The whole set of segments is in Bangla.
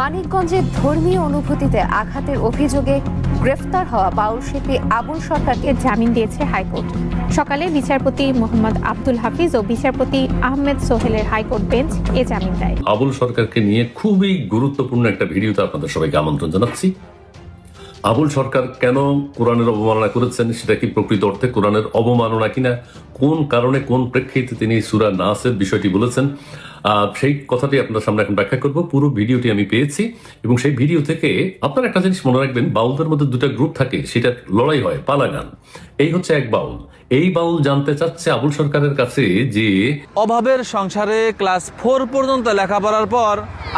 মানিকগঞ্জে ধর্মীয় অনুভূতিতে আঘাতের অভিযোগে গ্রেফতার হওয়া বাউল শিল্পী আবুল সরকারকে জামিন দিয়েছে হাইকোর্ট। সকালে বিচারপতি মোহাম্মদ আব্দুল হাফিজ ও বিচারপতি আহমেদ সোহেলের হাইকোর্ট বেঞ্চ এ জামিন দেয়। আবুল সরকারকে নিয়ে খুবই গুরুত্বপূর্ণ একটা ভিডিওতে আপনাদের সবাইকে আমন্ত্রণ জানাচ্ছি। আবুল সরকার কেন কোরআনের অবমাননা করেছেন, সেটা কি প্রকৃত অর্থে কোরআনের অবমাননা কিনা, কোন কারণে, কোন প্রেক্ষিতে তিনি সুরা নাসের বিষয়টি বলেছেন সেই কথাটি আপনার সামনে এখন ব্যাখ্যা করব। পুরো ভিডিওটি আমি পেয়েছি এবং সেই ভিডিও থেকে আপনারা একটা জিনিস মনে রাখবেন বাউলদের মধ্যে দুটো গ্রুপ থাকে সেটা লড়াই হয় পালাগান। এই হচ্ছে এক বাউল। এই বাউল জানতে চাচ্ছে আবুল সরকারের কাছে যে অভাবের সংসারে ক্লাস ফোর পর্যন্ত লেখাপড়ার পর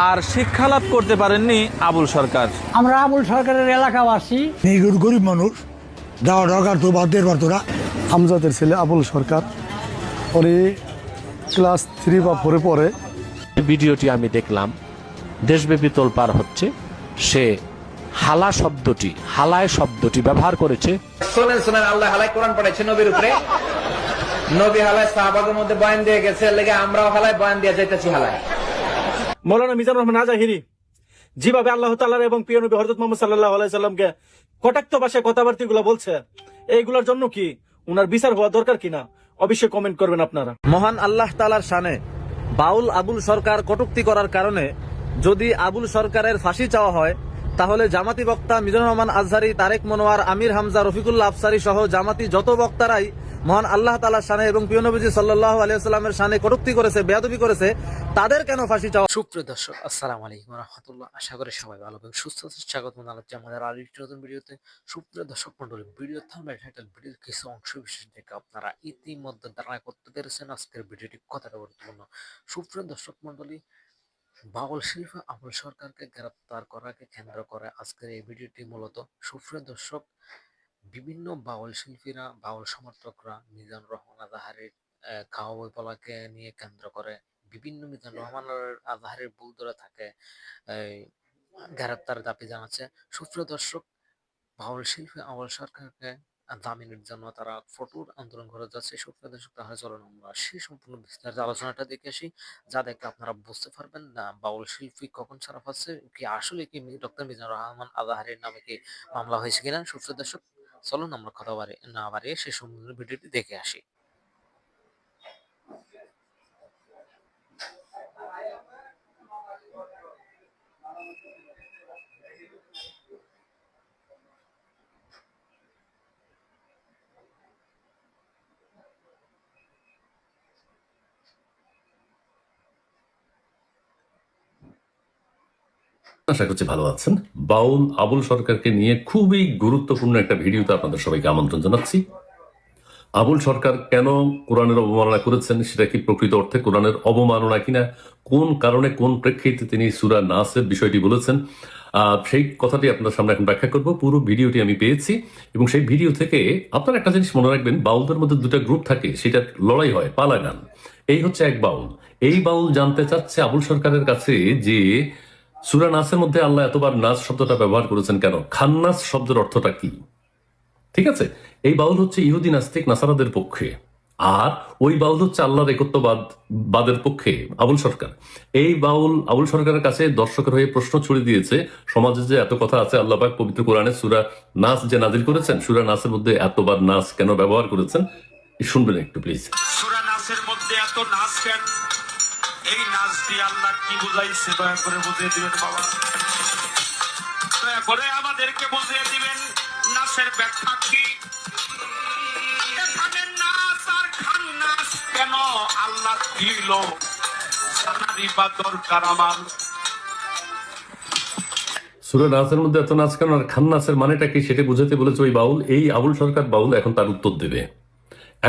আর শিক্ষা লাভ করতে পারেননি আবুল সরকার। আমরা আবুল সরকারের এলাকাবাসী। এই গরিব মানুষ যাওয়া দরকার তো বাদ দিয়ে পারতো না আমজাদের ছেলে আবুল সরকার পরে ক্লাস থ্রি বা ফোরে পরে ভিডিওটি আমি দেখলাম দেশব্যাপী তোলপার হচ্ছে সে হালা শব্দটি হালায় শব্দটি ব্যবহার করেছে। শোনেন শোনেন আল্লাহ হালাই কোরআন পড়াইছে নবীর উপরে। নবী সাহাবাদের মধ্যে বয়ান দিয়ে গেছে লেগে আমরাও হালাই বয়ান দিয়ে যাইতেছি হালাই মৌলানা মিজানুর রহমান আজাহিরি যেভাবে আল্লাহ তাল্লাহ এবং প্রিয় নবী হরজত মোহাম্মদ সাল্লাহ আলাইসাল্লামকে কটাক্ত ভাষায় কথাবার্তা গুলো বলছে এইগুলোর জন্য কি উনার বিচার হওয়া দরকার কিনা? অবশ্যই কমেন্ট করবেন আপনারা। মহান আল্লাহ তালার সানে বাউল আবুল সরকার কটুক্তি করার কারণে যদি আবুল সরকারের ফাঁসি চাওয়া হয় তাহলে জামাতি বক্তা মিজানুর রহমান আজহারি, তারেক মনোয়ার, আমির হামজা, রফিকুল্লাহ আফসারি সহ জামাতি যত বক্তারাই মহান আল্লাহ তালার শানে এবং প্রিয়নবীজি সাল্লাহ আলিয়াল্লামের শানে কটুক্তি করেছে, বেয়াদবি করেছে, তাদের কেন ফাঁসি চাওয়া? সুপ্রিয় দর্শক, আসসালামু আলাইকুম রহমতুল্লাহ। আশা করি সবাই ভালো এবং সুস্থ স্বাগত জানাচ্ছি আমাদের আরেকটি নতুন ভিডিওতে। সুপ্রিয় দর্শক মন্ডলী ভিডিও থামবে টাইটেল ভিডিওর কিছু অংশ বিশেষ দেখে আপনারা ইতিমধ্যে ধারণা করতে পেরেছেন। আজকের ভিডিওটি কতটা গুরুত্বপূর্ণ? সুপ্রিয় দর্শক মন্ডলী বাউল শিল্পী আবুল সরকারকে গ্রেপ্তার করাকে কেন্দ্র করে আজকের এই ভিডিওটি মূলত সুপ্রিয় দর্শক, বিভিন্ন বাউল শিল্পীরা, বাউল সমর্থকরা মিজানুর রহমান আজাহারের খাওয়া বই বলাকে নিয়ে কেন্দ্র করে বিভিন্ন মিজান রহমান আজাহারের ভুল ধরে থাকে গ্রেপ্তার দাবি জানাচ্ছে। সুপ্রিয় দর্শক, বাউল শিল্পী আউল সরকারকে জামিনের জন্য তারা ফটোর আন্দোলন করে যাচ্ছে। সুপ্রিয় দর্শক তাহলে চলুন আমরা সেই সম্পূর্ণ বিস্তারিত আলোচনাটা দেখে আসি। যা দেখে আপনারা বুঝতে পারবেন না বাউল শিল্পী কখন ছাড়া পাচ্ছে, কি আসলে কি ডক্টর মিজানুর রহমান আজাহারের নামে কি মামলা হয়েছে কিনা সুপ্রিয় দর্শক, চলুন আমরা কথা না বাড়িয়ে সেই সম্পূর্ণ ভিডিওটি দেখে আসি। আশা করছি ভালো আছেন। বাউল আবুল সরকারকে নিয়ে খুবই গুরুত্বপূর্ণ একটা ভিডিওতে আপনাদের সবাইকে আমন্ত্রণ জানাচ্ছি। আবুল সরকার কেন কোরআনের অবমাননা করেছেন, সেটা কি প্রকৃত অর্থে কোরআনের অবমাননা কিনা, কোন কারণে, কোন প্রেক্ষিতে তিনি সুরা নাসের বিষয়টি বলেছেন সেই কথাটি আপনার সামনে এখন ব্যাখ্যা করব। পুরো ভিডিওটি আমি পেয়েছি এবং সেই ভিডিও থেকে আপনারা একটা জিনিস মনে রাখবেন, বাউলদের মধ্যে দুটো গ্রুপ থাকে, সেটা লড়াই হয় পালা গান এই হচ্ছে এক বাউল। এই বাউল জানতে চাচ্ছে আবুল সরকারের কাছে যে সুরা নাসের মধ্যে আল্লাহ এতবার নাস শব্দটা ব্যবহার করেছেন কেন? খান্নাস শব্দের অর্থটা কি? ঠিক আছে? এই বাউল হচ্ছে ইহুদি নাস্তিক, নাসারাদের পক্ষে। আর ওই বাউল হচ্ছে আল্লাহর একত্ববাদ, বাদের পক্ষে, আবুল সরকার। এই বাউল আবুল সরকারের কাছে দর্শকের হয়ে প্রশ্ন ছড়িয়ে দিয়েছে, সমাজে যে এত কথা আছে, আল্লাহ পাক পবিত্র কোরআনে সুরা নাস যে নাজিল করেছেন, সুরা নাসের মধ্যে এতবার নাস কেন ব্যবহার করেছেন? শুনবেন একটু প্লিজ সুরা নাচের মধ্যে এত নাচ কেন? এই নাচ দিয়ে আল্লাহ কি বুঝাইছে? দয়া করে বুঝিয়ে দিবেন, বাবা। দয়া করে আমাদেরকে বুঝিয়ে দিবেন, নাচের ব্যাখ্যা কি? এখানে নাচ আর খান নাচ কেন আল্লাহ দিল? বা দরকার আমার। সুরা নাচের মধ্যে এত নাচ কেন আর মানেটা কি সেটা বুঝাতে বলেছে ওই বাউল? এই আবুল সরকার বাউল এখন তার উত্তর দেবে।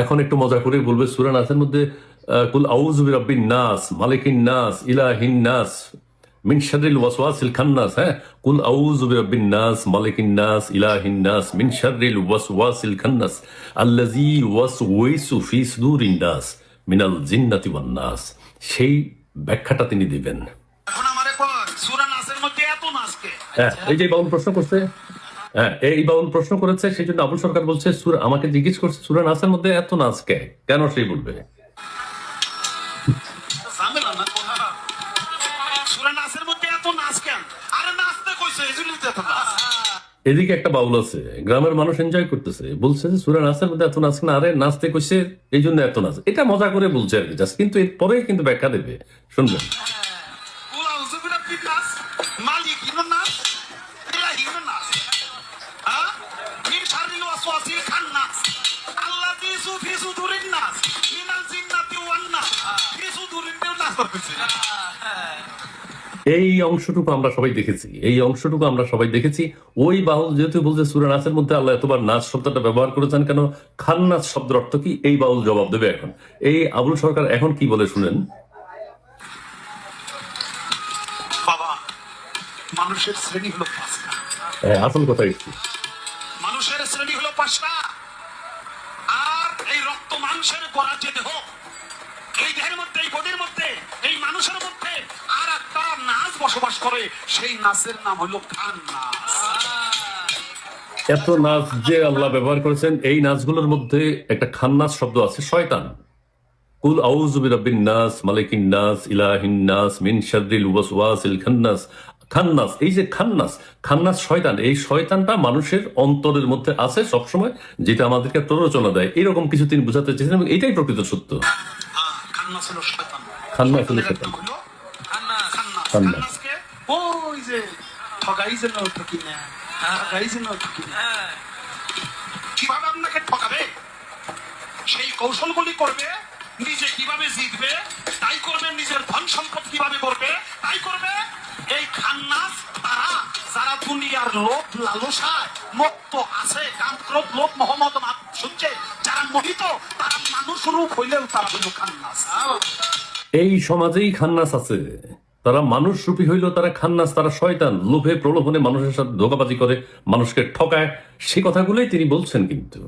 এখন একটু মজা করে বলবে, সুরা নাচের মধ্যে কুল আউযু বিরাব্বিন নাস মালিকিন নাস ইলাহিন নাস মিন শাররিল ওয়াসওয়াসিল খান্নাস হ্যাঁ? কুল আউযু বিরাব্বিন নাস মালিকিন নাস ইলাহিন নাস মিন শাররিল ওয়াসওয়াসিল খান্নাস আল্লাযী ওয়াসওয়াসু ফি সুদুরিন নাস মিনাল জিন্নাতি ওয়ান নাস। সেই ব্যাখ্যাটা তিনি দিবেন। এখন আমারে কয় সুরা নাচের মধ্যে এত নাচ কে হ্যাঁ এই যে বাউল প্রশ্ন করছে হ্যাঁ এই বাউল প্রশ্ন করেছে সেই জন্য আবুল সরকার বলছে সুরা আমাকে জিজ্ঞেস করছে সুরা নাচের মধ্যে এত নাচ কে কেন সেই বলবে? এদিকে একটা বাউল আছে, গ্রামের মানুষ এনজয় করতেছে। বলছে যে, সুরা নাচের মধ্যে এত নাচ না, আরে নাচতে কইছে এই জন্য এত নাচ। এটা মজা করে বলছে আর কি, জাস্ট। কিন্তু এর পরে কিন্তু ব্যাখ্যা দেবে, শুনবেন। কুল এই অংশটুকু আমরা সবাই দেখেছি এই অংশটুকু আমরা সবাই দেখেছি। ওই বাউল যেহেতু বলছে সুরা নাচের মধ্যে আল্লাহ এতবার নাচ শব্দটা ব্যবহার করেছেন কেন? খান নাচ শব্দের অর্থ কি? এই বাউল জবাব দেবে এখন। এই আবুল সরকার এখন কি বলে শুনেন? বাবা মানুষের শ্রেণি হলো পাঁচটা। হ্যাঁ, আসল কথা একটু। মানুষের শ্রেণি হলো পাঁচটা। আর এই রক্ত মাংসের করা যে দেহ বসবাস করে সেই নাচের নাম হলো খান নাচ। এত নাচ যে আল্লাহ ব্যবহার করেছেন এই নাচগুলোর মধ্যে একটা খান্নাস শব্দ আছে শয়তান। কুল আউযু বিরাব্বিন নাস মালিকিন নাস ইলাহিন নাস মিন শাররিল ওয়াসওয়াসিল খান্নাস খান্নাস এই যে খান্নাস খান্নাস শয়তান এই শয়তানটা মানুষের অন্তরের মধ্যে আছে সবসময় যেটা আমাদেরকে প্ররোচনা দেয়। এরকম কিছু তিনি বুঝাতে চেয়েছেন এবং এটাই প্রকৃত সত্য। খান নাচ হলো শয়তান। খান্নাস হলো শয়তান। খান্নাস খান্নাস। ওই যে ঠগাই যেন ঠকি না ঠগাই যেন ঠকি না কীভাবে আপনাকে ঠকাবে সেই কৌশলগুলি করবে নিজে কীভাবে জিতবে তাই করবে নিজের ধন সম্পদ কীভাবে করবে তাই করবে এই খান্নাস তারা যারা দুনিয়ার লোভ লালসায় মুক্ত আছে কাম ক্রোধ লোভ মোহাম্মদ শুনছে যারা মোহিত তারা মানুষ রূপ হইলেও তারা হইল খান্নাস এই সমাজেই খান্নাস আছে তারা মানুষ রূপী হইলেও তারা খান্নাস তারা শয়তান। লোভে প্রলোভনে মানুষের সাথে ধোকাবাজি করে মানুষকে ঠকায়। সে কথাগুলোই তিনি বলছেন কিন্তু।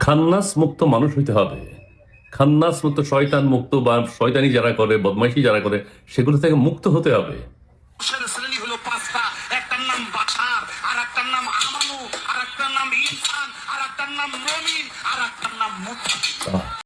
খান্নাস মুক্ত মানুষ হইতে হবে খান্নাস মুক্ত শয়তান মুক্ত বা শয়তানি যারা করে বদমাইশি যারা করে সেগুলো থেকে মুক্ত হতে হবে। একটার নাম আর একটার নাম আমানু আর একটার নাম ইনসান আর একটার নাম মমিন 啊。